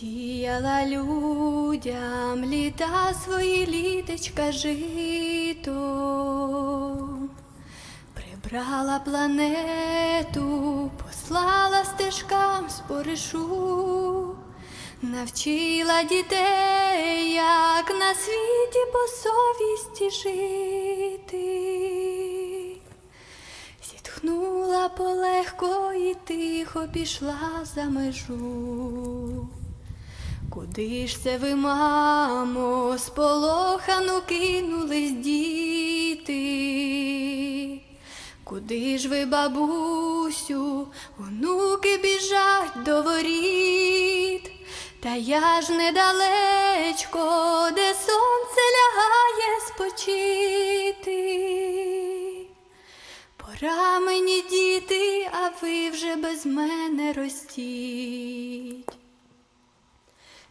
Сіяла людям літа свої літочка жито, прибрала планету, послала стежкам споришу, навчила дітей, як на світі по совісті жити. Зітхнула полегко і тихо пішла за межу. Куди ж це ви, мамо, сполохану кинулись діти? Куди ж ви, бабусю, онуки біжать до воріт? Та я ж недалечко, де сонце лягає спочити. Пора мені діти, а ви вже без мене ростіть.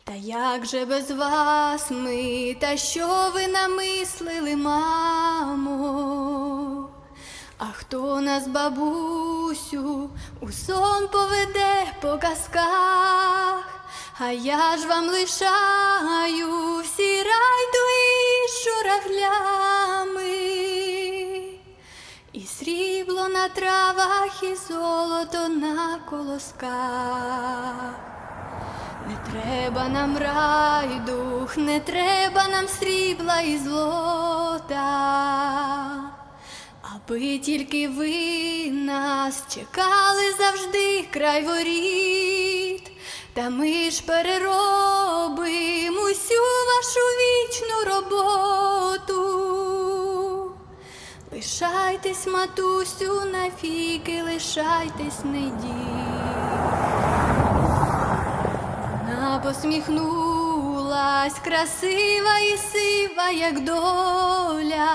Та як же без вас ми, та що ви намислили, мамо? А хто нас, бабусю, у сон поведе по казках? А я ж вам лишаю всі райду із журавлями. І срібло на травах, і золото на колосках. Не треба нам райдух, не треба нам срібла і злота, аби тільки ви нас чекали завжди край воріт, та ми ж переробим усю вашу вічну роботу. Лишайтесь, матусю, навіки, лишайтесь, не діть. Вона посміхнулась, красива і сива, як доля,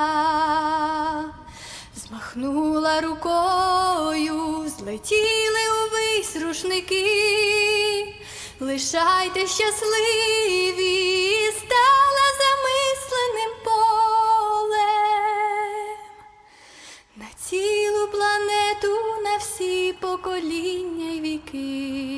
змахнула рукою, злетіли увесь рушники, лишайте щасливі, стала замисленим полем. На цілу планету, на всі покоління й віки.